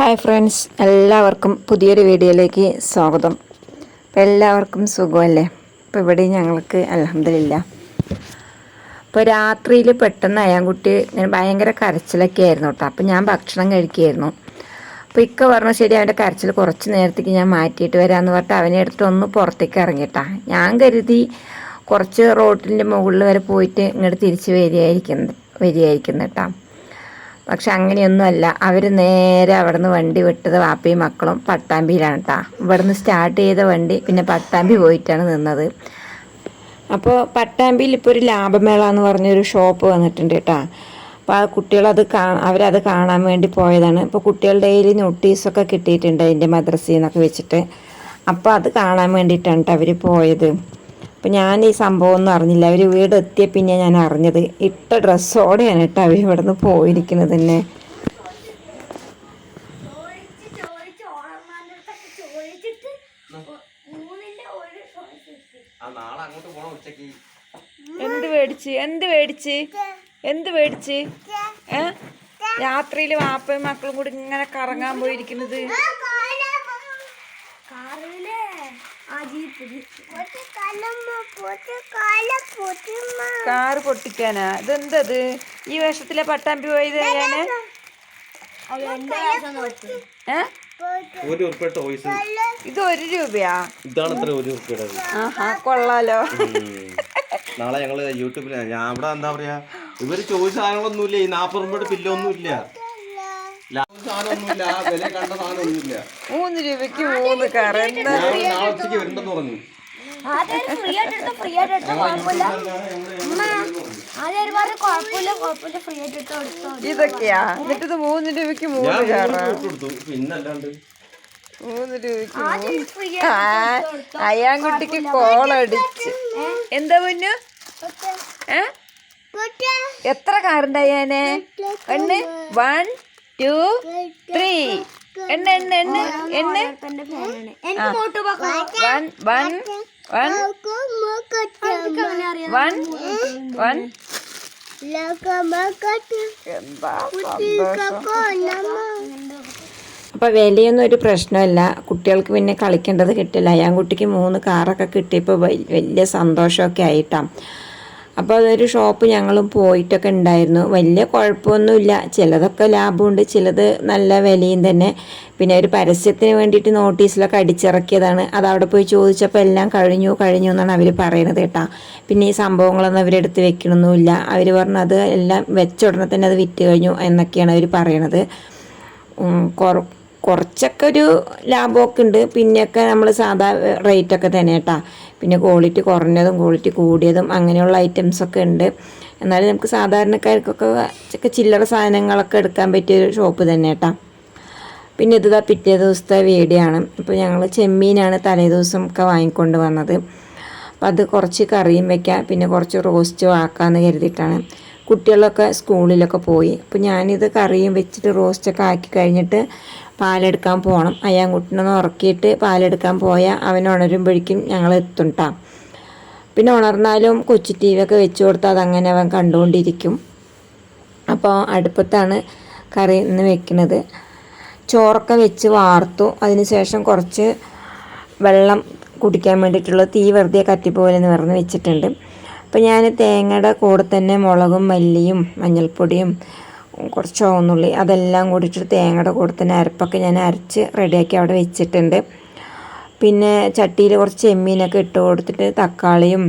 Hi friends എല്ലാവർക്കും പുതിയൊരു വീഡിയോയിലേക്ക് സ്വാഗതം. അപ്പോൾ എല്ലാവർക്കും സുഖമല്ലേ? അപ്പോൾ ഇവിടെ ഞങ്ങൾക്ക് അലഹമില്ല അപ്പോൾ രാത്രിയിൽ പെട്ടെന്ന് അയാൻകുട്ടി ഇങ്ങനെ ഭയങ്കര കരച്ചിലൊക്കെ ആയിരുന്നു കേട്ടോ. അപ്പോൾ ഞാൻ ഭക്ഷണം കഴിക്കുകയായിരുന്നു. അപ്പോൾ ഇക്ക പറഞ്ഞു ശരി അവന്റെ കരച്ചിൽ കുറച്ച് നേരത്തേക്ക് ഞാൻ മാറ്റിയിട്ട് വരാമെന്ന് പറഞ്ഞിട്ട് അവനെ അടുത്തൊന്ന് പുറത്തേക്ക് ഇറങ്ങിയിട്ടാ. ഞാൻ കരുതി കുറച്ച് റോഡിന്റെ മുകളിൽ വരെ പോയിട്ട് ഇങ്ങോട്ട് തിരിച്ച് വരികയായിരിക്കുന്നത് വരികയായിരിക്കുന്നു കേട്ടോ. പക്ഷെ അങ്ങനെയൊന്നുമല്ല. അവർ നേരെ അവിടുന്ന് വണ്ടി വിട്ടത് വാപ്പയും മക്കളും പട്ടാമ്പിയിലാണ് കേട്ടോ ഇവിടുന്ന് സ്റ്റാർട്ട് ചെയ്ത വണ്ടി പിന്നെ പട്ടാമ്പി പോയിട്ടാണ് നിന്നത്. അപ്പോൾ പട്ടാമ്പിയിൽ ഇപ്പോൾ ഒരു ലാഭമേള എന്ന് പറഞ്ഞൊരു ഷോപ്പ് വന്നിട്ടുണ്ട് കേട്ടോ അപ്പോൾ ആ കുട്ടികളത് കാ അവരത് കാണാൻ വേണ്ടി പോയതാണ്. ഇപ്പോൾ കുട്ടികളുടെ കയ്യിൽ നോട്ടീസൊക്കെ കിട്ടിയിട്ടുണ്ട് അതിന്റെ മദ്രസയിൽ നിന്നൊക്കെ വെച്ചിട്ട്. അപ്പോൾ അത് കാണാൻ വേണ്ടിയിട്ടാണ് അവർ പോയത്. അപ്പം ഞാൻ ഈ സംഭവം ഒന്നും അറിഞ്ഞില്ല. അവർ വീട് എത്തിയ പിന്നെ ഞാൻ അറിഞ്ഞത്. ഇട്ട ഡ്രസ്സോടെയാണ് കേട്ടോ അവർ ഇവിടെ നിന്ന് പോയിരിക്കുന്നത് തന്നെ. ചോദിച്ച് ചോദിച്ച് അടുത്തൊക്കെ ചോദിച്ചിട്ട് ഒ- മൂന്നിന്റെ ഒരു ചോയ്സ് ആ നാളെ അങ്ങോട്ട് പോണം ഉച്ചയ്ക്ക്. എന്ത് മേടിച്ച്? എന്ത് മേടിച്ച്? എന്ത് മേടിച്ച്? ഏ? രാത്രിയിൽ വാപ്പയും മക്കളും കൂടി ഇങ്ങനെ കറങ്ങാൻ പോയിരിക്കുന്നത്. കാറിലെ. കാറ് പൊട്ടിക്കാനാ? ഇതെന്തത്? ഈ വേഷത്തിലെ പട്ടാമ്പി പോയത് ഞാൻ? ഇത് ഒരു രൂപയാ? ഇതാണ് ഇത്ര ഒരു ഉറുപ്പയുടെ ആഹാ കൊള്ളാലോ. നാളെ ഞങ്ങൾ യൂട്യൂബിൽ ഞാൻ അവിടെ എന്താ പറയാ ഇവർ ചോദിച്ച സാധനങ്ങളൊന്നുമില്ല ഈ നാപ്പത് രൂപയുടെ ഇല്ല സാധനമൊന്നുമില്ല മൂന്ന് രൂപയ്ക്ക് മൂന്ന് എന്താ നാളെ വരണ്ടെന്ന് പറഞ്ഞു. ആദ്യം ഫ്രീ ആയിട്ട് എടുത്ത ഫ്രീ ആയിട്ട് എടുത്ത കുഴപ്പമില്ല. അമ്മ ആദ്യം ഒരു പറഞ്ഞു കുഴപ്പമില്ല കുഴപ്പമില്ല ഫ്രീ ആയിട്ട് എടുത്തോ എടുത്തോ ഇതൊക്കെയാ. എന്നിട്ട് ഇത് മൂന്ന് രൂപയ്ക്ക് മൂന്ന് മൂന്ന് രൂപയ്ക്ക് അയ്യാൻകുട്ടിക്ക് കോളടിച്ച്. എന്താ പൊന്നു? ഏ? എത്ര കാറുണ്ട് അയ്യാനെ എണ്ണ് വൺ ടു ത്രീ എണ്ണ എണ്ണ എണ്ണ എണ്ണ one one one one. One അപ്പോൾ വിലയൊന്നും ഒരു പ്രശ്നമല്ല. കുട്ടികൾക്ക് പിന്നെ കളിക്കേണ്ടത് കിട്ടില്ല. അയാൻകുട്ടിക്ക് മൂന്ന് കാറൊക്കെ കിട്ടിയപ്പോൾ വലിയ സന്തോഷമൊക്കെ ആയിട്ടാണ് അപ്പോൾ അതൊരു ഷോപ്പ് ഞങ്ങളും പോയിട്ടൊക്കെ ഉണ്ടായിരുന്നു. വലിയ കുഴപ്പമൊന്നുമില്ല. ചിലതൊക്കെ ലാഭമുണ്ട് ചിലത് നല്ല വിലയും തന്നെ. പിന്നെ ഒരു പരസ്യത്തിന് വേണ്ടിയിട്ട് നോട്ടീസിലൊക്കെ അടിച്ചിറക്കിയതാണ്. അത് അവിടെ പോയി ചോദിച്ചപ്പോൾ എല്ലാം കഴിഞ്ഞു കഴിഞ്ഞു എന്നാണ് അവർ പറയുന്നത് കേട്ടോ. പിന്നെ ഈ സംഭവങ്ങളൊന്നും അവരെടുത്ത് വെക്കണമൊന്നുമില്ല അവർ പറഞ്ഞു അത് എല്ലാം വെച്ച ഉടനെ തന്നെ അത് വിറ്റ് കഴിഞ്ഞു എന്നൊക്കെയാണ് അവർ പറയണത്. കുറ- കുറച്ചൊക്കെ ഒരു ലാഭമൊക്കെ ഉണ്ട് പിന്നെയൊക്കെ നമ്മൾ സാധാ റേറ്റൊക്കെ തന്നെ കേട്ടാ. പിന്നെ ക്വാളിറ്റി കുറഞ്ഞതും ക്വാളിറ്റി കൂടിയതും അങ്ങനെയുള്ള ഐറ്റംസൊക്കെ ഉണ്ട്. എന്നാലും നമുക്ക് സാധാരണക്കാർക്കൊക്കെ ചില്ലറ സാധനങ്ങളൊക്കെ എടുക്കാൻ പറ്റിയ ഒരു ഷോപ്പ് തന്നെ കേട്ടാ. പിന്നെ ഇത് പിറ്റേ ദിവസത്തെ വീടിയാണ് അപ്പോൾ ഞങ്ങൾ ചെമ്മീനാണ് തലേ ദിവസം ഒക്കെ വാങ്ങിക്കൊണ്ട് വന്നത്. അപ്പം അത് കുറച്ച് കറിയും വെക്കാം. പിന്നെ കുറച്ച് റോസ്റ്റും ആക്കാമെന്ന് കരുതിയിട്ടാണ്. കുട്ടികളൊക്കെ സ്കൂളിലൊക്കെ പോയി. അപ്പോൾ ഞാനിത് കറിയും വെച്ചിട്ട് റോസ്റ്റൊക്കെ ആക്കി കഴിഞ്ഞിട്ട് പാലെടുക്കാൻ പോകണം അയ്യാൻകുട്ടിനൊന്ന് ഉറക്കിയിട്ട് പാലെടുക്കാൻ പോയാൽ അവൻ ഉണരുമ്പോഴേക്കും ഞങ്ങൾ എത്തും ട്ടാ പിന്നെ ഉണർന്നാലും കൊച്ചു ടി വി ഒക്കെ വെച്ച് കൊടുത്താൽ അതങ്ങനെ അവൻ കണ്ടുകൊണ്ടിരിക്കും അപ്പോൾ അടുപ്പത്താണ് കറി ഇന്ന് വെക്കുന്നത് ചോറൊക്കെ വെച്ച് വാർത്തു. അതിനുശേഷം കുറച്ച് വെള്ളം കുടിക്കാൻ വേണ്ടിയിട്ടുള്ള തീ വെറുതെ കത്തിപ്പോലെ എന്ന് പറഞ്ഞ് വെച്ചിട്ടുണ്ട്. അപ്പോൾ ഞാൻ തേങ്ങയുടെ കൂടെ തന്നെ മുളകും മല്ലിയും മഞ്ഞൾപ്പൊടിയും കുറച്ച് ഓന്നുള്ളി അതെല്ലാം കൂടിയിട്ട് തേങ്ങയുടെ കൂടെ അരപ്പൊക്കെ ഞാൻ അരച്ച് റെഡിയാക്കി അവിടെ വെച്ചിട്ടുണ്ട്. പിന്നെ ചട്ടിയിൽ കുറച്ച് ചെമ്മീനൊക്കെ ഇട്ട് കൊടുത്തിട്ട് തക്കാളിയും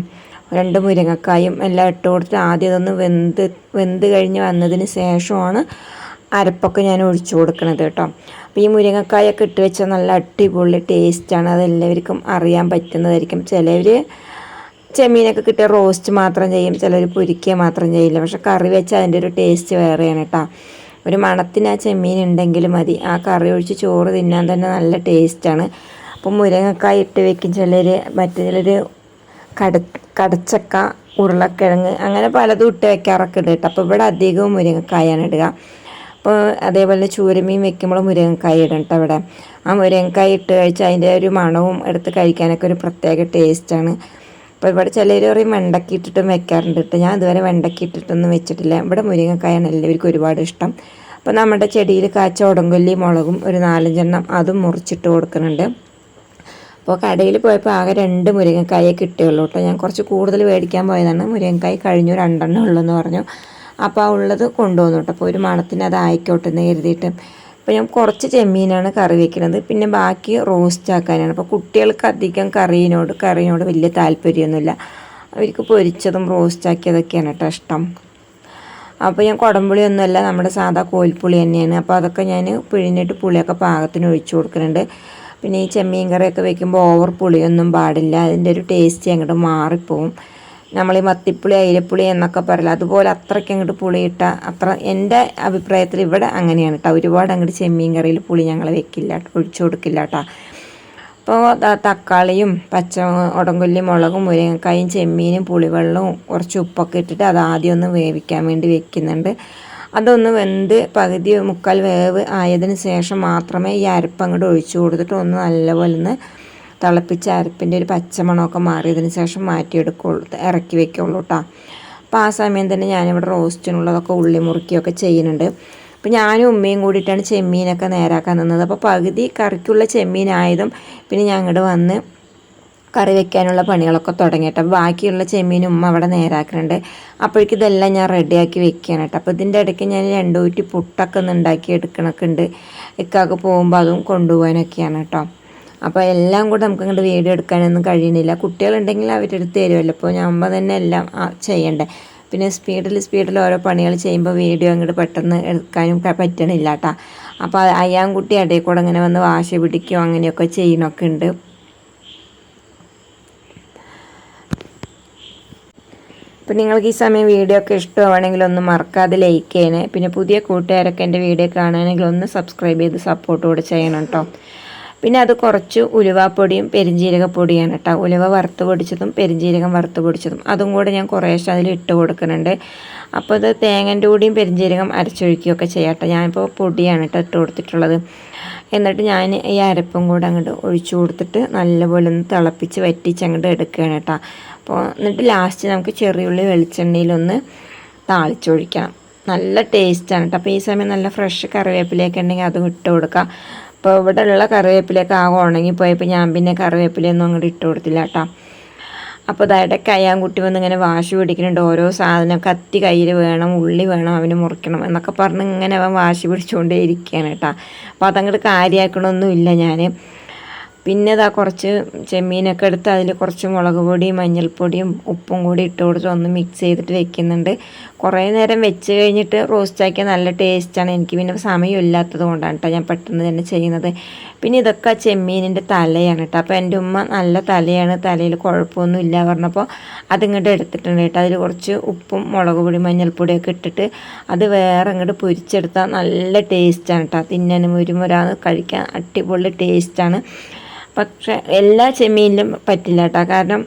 രണ്ട് മുരിങ്ങക്കായും എല്ലാം ഇട്ട് കൊടുത്തിട്ട് ആദ്യം അതൊന്ന് വെന്ത് വെന്ത് കഴിഞ്ഞ് വന്നതിന് ശേഷമാണ് അരപ്പൊക്കെ ഞാൻ ഒഴിച്ചു കൊടുക്കണത് കേട്ടോ. അപ്പോൾ ഈ മുരിങ്ങക്കായൊക്കെ ഇട്ട് വെച്ചാൽ നല്ല അടിപൊളി ടേസ്റ്റാണ് അതെല്ലാവർക്കും അറിയാൻ പറ്റുന്നതായിരിക്കും. ചിലവർ ചെമ്മീനൊക്കെ കിട്ടിയ റോസ്റ്റ് മാത്രം ചെയ്യും. ചിലർ പൊരിക്കുക മാത്രം ചെയ്യില്ല. പക്ഷെ കറി വെച്ചാൽ അതിന്റെ ഒരു ടേസ്റ്റ് വേറെയാണ് കേട്ടോ ഒരു മണത്തിന് ആ ചെമ്മീൻ ഉണ്ടെങ്കിൽ മതി. ആ കറി ഒഴിച്ച് ചോറ് തിന്നാൻ തന്നെ നല്ല ടേസ്റ്റാണ് അപ്പം മുരിങ്ങക്കായ ഇട്ട് വെക്കും. ചിലർ മറ്റു ചിലർ കട കടച്ചക്ക ഉരുളക്കിഴങ്ങ് അങ്ങനെ പലതും ഇട്ട് വെക്കാറൊക്കെ ഉണ്ട് കേട്ടോ അപ്പോൾ ഇവിടെ അധികവും മുരിങ്ങക്കായാണ് ഇടുക. അപ്പോൾ അതേപോലെ ചൂരമീൻ വെക്കുമ്പോൾ മുരിങ്ങക്കായ ഇടണം കേട്ടോ ഇവിടെ. ആ മുരിങ്ങക്കായ ഇട്ട് കഴിച്ചാൽ അതിന്റെ ഒരു മണവും എടുത്ത് കഴിക്കാനൊക്കെ ഒരു പ്രത്യേക ടേസ്റ്റാണ് അപ്പോൾ ഇവിടെ ചിലർ പറയും വെണ്ടയ്ക്ക ഇട്ടിട്ടും വെക്കാറുണ്ട് കേട്ടോ. ഞാൻ ഇതുവരെ വെണ്ടയ്ക്ക ഇട്ടിട്ടൊന്നും വെച്ചിട്ടില്ല. ഇവിടെ മുരിങ്ങക്കായാണ് എല്ലാവർക്കും ഒരുപാട് ഇഷ്ടം. അപ്പോൾ നമ്മുടെ ചെടിയിൽ കാച്ച ഉടങ്കൊല്ലി മുളകും ഒരു നാലഞ്ചെണ്ണം അതും മുറിച്ചിട്ട് കൊടുക്കുന്നുണ്ട്. അപ്പോൾ കടയിൽ പോയപ്പോൾ ആകെ രണ്ട് മുരിങ്ങക്കായേ കിട്ടിയുള്ളൂ കേട്ടോ. ഞാൻ കുറച്ച് കൂടുതൽ മേടിക്കാൻ പോയതാണ്. മുരിങ്ങക്കായ കഴിഞ്ഞു രണ്ടെണ്ണം ഉള്ളൂ എന്ന് പറഞ്ഞു. അപ്പോൾ ആ ഉള്ളത് കൊണ്ടുവന്നു കേട്ടോ. അപ്പോൾ ഒരു മണത്തിന് അത് ആയിക്കോട്ടെ എന്ന് കരുതിയിട്ട് അപ്പോൾ ഞാൻ കുറച്ച് ചെമ്മീനാണ് കറി വെക്കുന്നത്. പിന്നെ ബാക്കി റോസ്റ്റ് ആക്കാനാണ്. അപ്പോൾ കുട്ടികൾക്ക് അധികം കറിയിനോട് കറിയിനോട് വലിയ താല്പര്യമൊന്നുമില്ല. അവർക്ക് പൊരിച്ചതും റോസ്റ്റ് ആക്കിയതൊക്കെയാണ് കേട്ടോ ഇഷ്ടം. അപ്പോൾ ഞാൻ കുടംപുളി ഒന്നുമല്ല നമ്മുടെ സാധാ കോൽപ്പുളി തന്നെയാണ്. അപ്പോൾ അതൊക്കെ ഞാൻ പിഴിഞ്ഞിട്ട് പുളിയൊക്കെ പാകത്തിന് ഒഴിച്ചു കൊടുക്കുന്നുണ്ട്. പിന്നെ ഈ ചെമ്മീൻ കറിയൊക്കെ വെക്കുമ്പോൾ ഓവർ പുളിയൊന്നും പാടില്ല. അതിന്റെ ഒരു ടേസ്റ്റ് അങ്ങോട്ട് മാറിപ്പോവും. നമ്മൾ ഈ മത്തിപ്പുളി അയിലപ്പുളി എന്നൊക്കെ പറയില്ല അതുപോലെ അത്രയ്ക്ക് അങ്ങോട്ട് പുളിയിട്ട അത്ര എന്റെ അഭിപ്രായത്തിൽ ഇവിടെ അങ്ങനെയാണ് കേട്ടോ ഒരുപാട് അങ്ങോട്ട് ചെമ്മീൻ കറിയിൽ പുളി ഞങ്ങൾ വെക്കില്ല ഒഴിച്ചു കൊടുക്കില്ല കേട്ടോ അപ്പോൾ തക്കാളിയും പച്ച ഉടങ്കൊല്ലി മുളകും മുരിങ്ങക്കായും ചെമ്മീനും പുളിവെള്ളവും കുറച്ച് ഉപ്പൊക്കെ ഇട്ടിട്ട് അത് ആദ്യം ഒന്ന് വേവിക്കാൻ വേണ്ടി വെക്കുന്നുണ്ട്. അതൊന്ന് വെന്ത് പകുതി മുക്കാൽ വേവ് ആയതിന് ശേഷം മാത്രമേ ഈ അരപ്പ് അങ്ങോട്ട് ഒഴിച്ചു കൊടുത്തിട്ട് ഒന്ന് നല്ലപോലെ ഒന്ന് തിളപ്പിച്ച അരപ്പിന്റെ ഒരു പച്ചമണമൊക്കെ മാറിയതിന് ശേഷം മാറ്റിയെടുക്കുള്ളൂ ഇറക്കി വെക്കുള്ളൂ കേട്ടോ അപ്പോൾ ആ സമയം തന്നെ ഞാനിവിടെ റോസ്റ്റിനുള്ളതൊക്കെ ഉള്ളി മുറുക്കിയൊക്കെ ചെയ്യുന്നുണ്ട്. അപ്പോൾ ഞാനും ഉമ്മയും കൂടിയിട്ടാണ് ചെമ്മീനൊക്കെ നേരാക്കാൻ നിന്നത്. അപ്പോൾ പകുതി കറിക്കുള്ള ചെമ്മീനായതും പിന്നെ ഞാൻ ഇങ്ങോട്ട് വന്ന് കറി വെക്കാനുള്ള പണികളൊക്കെ തുടങ്ങിയിട്ട്. ബാക്കിയുള്ള ചെമ്മീൻ ഉമ്മ അവിടെ നേരാക്കുന്നുണ്ട്. അപ്പോഴേക്കും ഇതെല്ലാം ഞാൻ റെഡിയാക്കി വെക്കുകയാണ് കേട്ടോ അപ്പോൾ ഇതിന്റെ ഇടയ്ക്ക് ഞാൻ രണ്ട് ഊറ്റി പുട്ടൊക്കെ ഒന്ന് ഉണ്ടാക്കി എടുക്കണമൊക്കെ ഉണ്ട്. ഇക്കാക്ക് പോകുമ്പോൾ അതും കൊണ്ടുപോകാനൊക്കെയാണ് കേട്ടോ അപ്പോൾ എല്ലാം കൂടെ നമുക്ക് അങ്ങോട്ട് വീഡിയോ എടുക്കാനൊന്നും കഴിയണില്ല. കുട്ടികളുണ്ടെങ്കിൽ അവരെടുത്ത് തരുമല്ലോ. അപ്പോൾ ഞാൻ തന്നെ എല്ലാം ചെയ്യണ്ടേ. പിന്നെ സ്പീഡിൽ സ്പീഡിൽ ഓരോ പണികൾ ചെയ്യുമ്പോൾ വീഡിയോ അങ്ങോട്ട് പെട്ടെന്ന് എടുക്കാനും പറ്റണില്ല കേട്ടോ അപ്പോൾ അയ്യാൻകുട്ടി ഇടയിൽ കൂടെ അങ്ങനെ വന്ന് വാശി പിടിക്കുകയോ അങ്ങനെയൊക്കെ ചെയ്യണമൊക്കെ ഉണ്ട് അപ്പം നിങ്ങൾക്ക് ഈ സമയം വീഡിയോ ഒക്കെ ഇഷ്ടമാണെങ്കിൽ ഒന്ന് മറക്കാതെ ലൈക്ക് ചെയ്യണേ. പിന്നെ പുതിയ കൂട്ടുകാരൊക്കെ എന്റെ വീഡിയോ കാണുകയാണെങ്കിൽ ഒന്ന് സബ്സ്ക്രൈബ് ചെയ്ത് സപ്പോർട്ട് കൂടെ ചെയ്യണം കേട്ടോ പിന്നെ അത് കുറച്ച് ഉലുവാപ്പൊടിയും പെരിഞ്ജീരകപ്പൊടിയാണ് കേട്ടോ. ഉലുവ വറുത്ത് പൊടിച്ചതും പെരിഞ്ജീരകം വറുത്ത് പൊടിച്ചതും. അതും കൂടെ ഞാൻ കുറേശ്ശെ അതിൽ ഇട്ട് കൊടുക്കുന്നുണ്ട്. അപ്പോൾ ഇത് തേങ്ങന്റെ കൂടിയും പെരിഞ്ജീരകം അരച്ചൊഴിക്കുകയൊക്കെ ചെയ്യാം കേട്ടോ. ഞാനിപ്പോൾ പൊടിയാണ് കേട്ടോ ഇട്ട് കൊടുത്തിട്ടുള്ളത്. എന്നിട്ട് ഞാൻ ഈ അരപ്പും കൂടെ അങ്ങോട്ട് ഒഴിച്ചു കൊടുത്തിട്ട് നല്ലപോലെ ഒന്ന് തിളപ്പിച്ച് വറ്റിച്ച് അങ്ങോട്ട് എടുക്കുകയാണ് കേട്ടോ. അപ്പോൾ എന്നിട്ട് ലാസ്റ്റ് നമുക്ക് ചെറിയുള്ളി വെളിച്ചെണ്ണയിലൊന്ന് താളിച്ചൊഴിക്കണം നല്ല ടേസ്റ്റാണ് കേട്ടോ. അപ്പോൾ ഈ സമയം നല്ല ഫ്രഷ് കറിവേപ്പിലയൊക്കെ ഉണ്ടെങ്കിൽ അതും ഇട്ട് കൊടുക്കാം. അപ്പോൾ ഇവിടെ ഉള്ള കറിവേപ്പിലൊക്കെ ആകെ ഉണങ്ങിപ്പോയപ്പോൾ ഞാൻ പിന്നെ കറിവേപ്പിലയൊന്നും അങ്ങോട്ട് ഇട്ട് കൊടുത്തില്ല കേട്ടോ അപ്പോൾ ഇതായിട്ട് കയ്യാൻകുട്ടി വന്ന് ഇങ്ങനെ വാശി പിടിക്കുന്നുണ്ട്. ഓരോ സാധനം കത്തി കയ്യിൽ വേണം ഉള്ളി വേണം അവന് മുറിക്കണം എന്നൊക്കെ പറഞ്ഞ് ഇങ്ങനെ അവൻ വാശി പിടിച്ചുകൊണ്ടേ ഇരിക്കുകയാണ് കേട്ടോ. അപ്പോൾ അതങ്ങോട്ട് കാര്യമാക്കണമൊന്നുമില്ല ഞാൻ പിന്നെ ഇതാ കുറച്ച് ചെമ്മീനൊക്കെ എടുത്ത് അതിൽ കുറച്ച് മുളക് പൊടിയും മഞ്ഞൾപ്പൊടിയും ഉപ്പും കൂടി ഇട്ട് കൊടുത്ത് ഒന്ന് മിക്സ് ചെയ്തിട്ട് വെക്കുന്നുണ്ട്. കുറേ നേരം വെച്ച് കഴിഞ്ഞിട്ട് റോസ്റ്റ് ആക്കിയാൽ നല്ല ടേസ്റ്റാണ് എനിക്ക് പിന്നെ സമയമില്ലാത്തത് കൊണ്ടാണ് കേട്ടോ ഞാൻ പെട്ടെന്ന് തന്നെ ചെയ്യുന്നത്. പിന്നെ ഇതൊക്കെ ചെമ്മീനിന്റെ തലയാണ് കേട്ടോ അപ്പോൾ എന്റെ ഉമ്മ നല്ല തലയാണ്. തലയിൽ കുഴപ്പമൊന്നുമില്ല പറഞ്ഞപ്പോൾ അതിങ്ങോട്ട് എടുത്തിട്ടുണ്ട് കേട്ടോ അതിൽ കുറച്ച് ഉപ്പും മുളക് പൊടി മഞ്ഞൾപ്പൊടിയൊക്കെ ഇട്ടിട്ട് അത് വേറെ ഇങ്ങോട്ട് പൊരിച്ചെടുത്താൽ നല്ല ടേസ്റ്റാണ് കേട്ടോ തിന്നാനും ഒരുമുരാന്ന് കഴിക്കാൻ അടിപൊളി ടേസ്റ്റാണ് പക്ഷേ എല്ലാ ചെമ്മീനിലും പറ്റില്ല കേട്ടോ കാരണം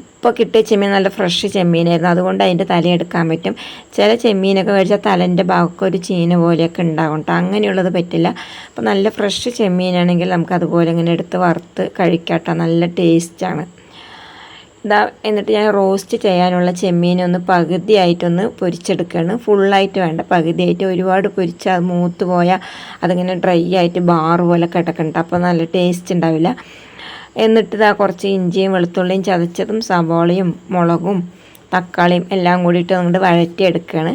ഇപ്പോൾ കിട്ടിയ ചെമ്മീൻ നല്ല ഫ്രഷ് ചെമ്മീനായിരുന്നു. അതുകൊണ്ട് അതിന്റെ തലയെടുക്കാൻ പറ്റും. ചില ചെമ്മീനൊക്കെ മേടിച്ചാൽ തലന്റെ ഭാഗമൊക്കെ ഒരു ചീന പോലെയൊക്കെ ഉണ്ടാകും കേട്ടോ അങ്ങനെയുള്ളത് പറ്റില്ല. അപ്പോൾ നല്ല ഫ്രഷ് ചെമ്മീനാണെങ്കിൽ നമുക്ക് അതുപോലെ ഇങ്ങനെ എടുത്ത് വറുത്ത് കഴിക്കാം കേട്ടോ നല്ല ടേസ്റ്റാണ് ഇതാ എന്നിട്ട് ഞാൻ റോസ്റ്റ് ചെയ്യാനുള്ള ചെമ്മീനൊന്ന് പകുതിയായിട്ടൊന്ന് പൊരിച്ചെടുക്കുകയാണ് ഫുള്ളായിട്ട് വേണ്ട പകുതിയായിട്ട് ഒരുപാട് പൊരിച്ച് മൂത്ത് പോയാൽ അതിങ്ങനെ ഡ്രൈ ആയിട്ട് ബാറ് പോലെ കിടക്കുന്നുണ്ട് അപ്പോൾ നല്ല ടേസ്റ്റ് ഉണ്ടാവില്ല. എന്നിട്ട് ഇതാ കുറച്ച് ഇഞ്ചിയും വെളുത്തുള്ളിയും ചതച്ചതും സവാളയും മുളകും തക്കാളിയും എല്ലാം കൂടിയിട്ട് അങ്ങോട്ട് വഴറ്റിയെടുക്കുകയാണ്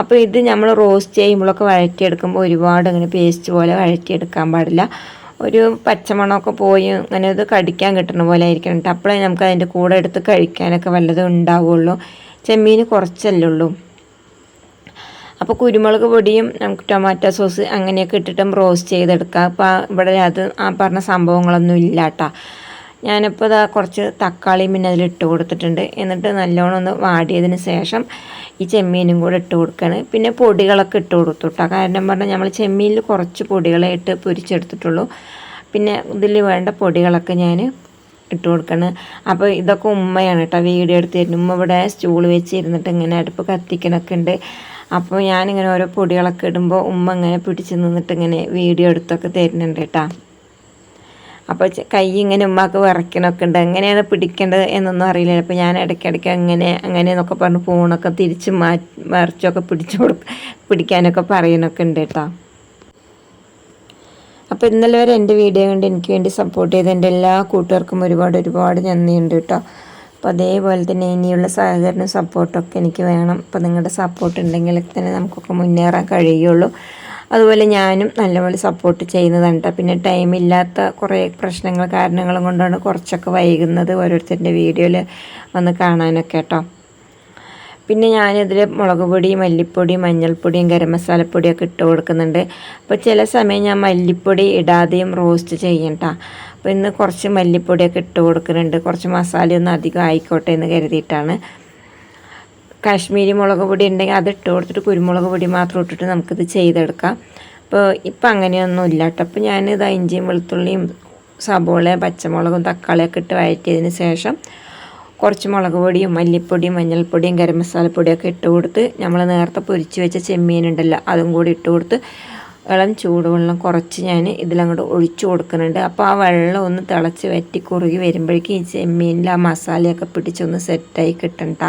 അപ്പോൾ ഇത് നമ്മൾ റോസ്റ്റ് ചെയ്യുമ്പോഴൊക്കെ വഴറ്റിയെടുക്കുമ്പോൾ ഒരുപാട് അങ്ങനെ പേസ്റ്റ് പോലെ വഴറ്റിയെടുക്കാൻ പാടില്ല. ഒരു പച്ചമണമൊക്കെ പോയി അങ്ങനെ ഇത് കടിക്കാൻ കിട്ടുന്ന പോലെ ആയിരിക്കണം. കേട്ടോ അപ്പോഴേ നമുക്ക് അതിന്റെ കൂടെ എടുത്ത് കഴിക്കാനൊക്കെ വല്ലതും ഉണ്ടാവുള്ളൂ. ചെമ്മീൻ കുറച്ചല്ലേ ഉള്ളൂ. അപ്പോൾ കുരുമുളക് പൊടിയും നമുക്ക് ടൊമാറ്റോ സോസ് അങ്ങനെയൊക്കെ ഇട്ടിട്ടും റോസ്റ്റ് ചെയ്തെടുക്കാം. അപ്പോൾ ഇവിടെ അത് ആ പറഞ്ഞ സംഭവങ്ങളൊന്നും ഇല്ല കേട്ടോ ഞാനിപ്പോൾ ഇതാ കുറച്ച് തക്കാളിയും പിന്നെ അതിൽ ഇട്ട് കൊടുത്തിട്ടുണ്ട്. എന്നിട്ട് നല്ലോണം ഒന്ന് വാടിയതിന് ശേഷം ഈ ചെമ്മീനും കൂടെ ഇട്ട് കൊടുക്കുകയാണ് പിന്നെ പൊടികളൊക്കെ ഇട്ട് കൊടുത്തു കേട്ടോ കാരണം പറഞ്ഞാൽ നമ്മൾ ചെമ്മീനിൽ കുറച്ച് പൊടികളെ ഇട്ട് പൊരിച്ചെടുത്തിട്ടുള്ളൂ. പിന്നെ ഇതിൽ വേണ്ട പൊടികളൊക്കെ ഞാൻ ഇട്ട് കൊടുക്കണം. അപ്പോൾ ഇതൊക്കെ ഉമ്മയാണ് കേട്ടോ വീഡിയോ എടുത്ത് തരുന്നത്. ഉമ്മ ഇവിടെ സ്റ്റൂൾ വെച്ച് ഇരുന്നിട്ട് ഇങ്ങനെ അടുപ്പ് കത്തിക്കണൊക്കെ ഉണ്ട്. അപ്പോൾ ഞാനിങ്ങനെ ഓരോ പൊടികളൊക്കെ ഇടുമ്പോൾ ഉമ്മ ഇങ്ങനെ പിടിച്ച് നിന്നിട്ട് ഇങ്ങനെ വീഡിയോ എടുത്തൊക്കെ തരുന്നുണ്ട് കേട്ടോ അപ്പോൾ കൈ ഇങ്ങനെ ഉമ്മാക്ക് വിറയ്ക്കണമൊക്കെ ഉണ്ട്. എങ്ങനെയാണ് പിടിക്കേണ്ടത് എന്നൊന്നും അറിയില്ല. അപ്പോൾ ഞാൻ ഇടയ്ക്കിടയ്ക്ക് അങ്ങനെ അങ്ങനെ എന്നൊക്കെ പറഞ്ഞ് ഫോണൊക്കെ തിരിച്ച് മാറ്റി മറിച്ചൊക്കെ പിടിച്ചു കൊടുക്ക പിടിക്കാനൊക്കെ പറയണൊക്കെ ഉണ്ട് കേട്ടോ. അപ്പോൾ ഇന്നലെ വരെ എന്റെ വീഡിയോ കണ്ട് എനിക്ക് വേണ്ടി സപ്പോർട്ട് ചെയ്ത എന്റെ എല്ലാ കൂട്ടുകാർക്കും ഒരുപാട് ഒരുപാട് നന്ദിയുണ്ട് കേട്ടോ. അപ്പോൾ അതേപോലെ തന്നെ ഇനിയുള്ള സഹകരണവും സപ്പോർട്ടൊക്കെ എനിക്ക് വേണം. അപ്പോൾ നിങ്ങളുടെ സപ്പോർട്ട് ഉണ്ടെങ്കിൽ തന്നെ നമുക്കൊക്കെ മുന്നേറാൻ കഴിയുള്ളൂ. അതുപോലെ ഞാനും നല്ലപോലെ സപ്പോർട്ട് ചെയ്യുന്നതാണ് കേട്ടോ പിന്നെ ടൈമില്ലാത്ത കുറേ പ്രശ്നങ്ങൾ കാരണങ്ങളും കൊണ്ടാണ് കുറച്ചൊക്കെ വൈകുന്നത് ഓരോരുത്തരുടെ വീഡിയോയിൽ വന്ന് കാണാനൊക്കെ കേട്ടോ പിന്നെ ഞാനിതിൽ മുളക് പൊടി മല്ലിപ്പൊടി മഞ്ഞൾപ്പൊടിയും ഗരം മസാലപ്പൊടിയൊക്കെ ഇട്ട് കൊടുക്കുന്നുണ്ട്. അപ്പോൾ ചില സമയം ഞാൻ മല്ലിപ്പൊടി ഇടാതെയും റോസ്റ്റ് ചെയ്യണ്ട അപ്പോൾ ഇന്ന് കുറച്ച് മല്ലിപ്പൊടിയൊക്കെ ഇട്ട് കൊടുക്കുന്നുണ്ട്. കുറച്ച് മസാലയൊന്നും അധികം ആയിക്കോട്ടെ എന്ന് കരുതിയിട്ടാണ്. കാശ്മീരി മുളക് പൊടി ഉണ്ടെങ്കിൽ അത് ഇട്ട് കൊടുത്തിട്ട് കുരുമുളക് പൊടി മാത്രം ഇട്ടിട്ട് നമുക്കിത് ചെയ്തെടുക്കാം. അപ്പോൾ ഇപ്പം അങ്ങനെയൊന്നും ഇല്ല കേട്ടോ. അപ്പോൾ ഞാനിത് ഇഞ്ചിയും വെളുത്തുള്ളിയും സബോള പച്ചമുളകും തക്കാളിയൊക്കെ ഇട്ട് വഴറ്റിയതിന് ശേഷം കുറച്ച് മുളക് പൊടിയും മല്ലിപ്പൊടിയും മഞ്ഞൾപ്പൊടിയും ഗരം മസാലപ്പൊടിയൊക്കെ ഇട്ട് കൊടുത്ത് നമ്മൾ നേരത്തെ പൊരിച്ച് വെച്ച ചെമ്മീനുണ്ടല്ലോ അതും കൂടി ഇട്ട് കൊടുത്ത് ഇളം ചൂടുവെള്ളം കുറച്ച് ഞാൻ ഇതിലങ്ങോട്ട് ഒഴിച്ചു കൊടുക്കുന്നുണ്ട്. അപ്പോൾ ആ വെള്ളം ഒന്ന് തിളച്ച് വറ്റി കുറുകി വരുമ്പോഴേക്കും ഈ ചെമ്മീനിൽ ആ മസാലയൊക്കെ പിടിച്ചൊന്ന് സെറ്റായി കിട്ടണ്ട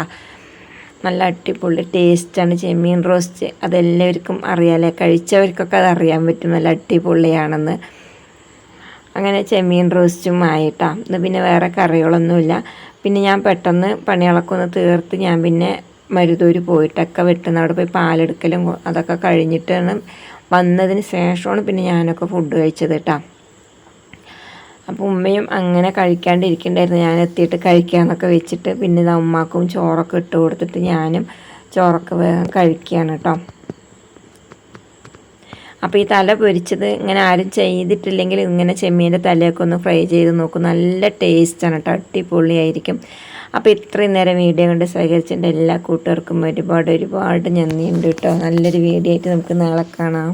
നല്ല അടിപൊളി ടേസ്റ്റാണ്. ചെമ്മീൻ റോസ്റ്റ് അതെല്ലാവർക്കും അറിയാമല്ലേ കഴിച്ചവർക്കൊക്കെ അത് അറിയാൻ പറ്റും. നല്ല അടിപൊളിയാണെന്ന്. അങ്ങനെ ചെമ്മീൻ റോസ്റ്റും ആയിട്ടാണ് ഇന്ന് പിന്നെ വേറെ കറികളൊന്നുമില്ല. പിന്നെ ഞാൻ പെട്ടെന്ന് പണികളൊക്കെ ഒന്ന് തീർത്ത് ഞാൻ പിന്നെ മരുതൂര് പോയിട്ടൊക്കെ വെട്ടുന്ന. അവിടെ പോയി പാലെടുക്കലും അതൊക്കെ കഴിഞ്ഞിട്ടാണ് വന്നതിന് ശേഷമാണ് പിന്നെ ഞാനൊക്കെ ഫുഡ് കഴിച്ചത് കേട്ടോ അപ്പോൾ ഉമ്മയും അങ്ങനെ കഴിക്കാണ്ടിരിക്കണ്ടായിരുന്നു. ഞാൻ എത്തിയിട്ട് കഴിക്കാമെന്നൊക്കെ വെച്ചിട്ട് പിന്നെ ഇതാ ഉമ്മാക്കും ചോറൊക്കെ ഇട്ട് കൊടുത്തിട്ട് ഞാനും ചോറൊക്കെ കഴിക്കുകയാണ് കേട്ടോ അപ്പോൾ ഈ തല പൊരിച്ചത് ഇങ്ങനെ ആരും ചെയ്തിട്ടില്ലെങ്കിൽ ഇങ്ങനെ ചെമ്മീന്റെ തലയൊക്കെ ഒന്ന് ഫ്രൈ ചെയ്ത് നോക്കും. നല്ല ടേസ്റ്റാണ് കേട്ടോ അടിപൊളിയായിരിക്കും. അപ്പോൾ ഇത്രയും നേരം വീഡിയോ കൊണ്ട് സഹകരിച്ചതിന്റെ എല്ലാ കൂട്ടുകാർക്കും ഒരുപാട് ഒരുപാട് നന്ദിയുണ്ട് കേട്ടോ നല്ലൊരു വീഡിയോ ആയിട്ട് നമുക്ക് നാളെ കാണാം.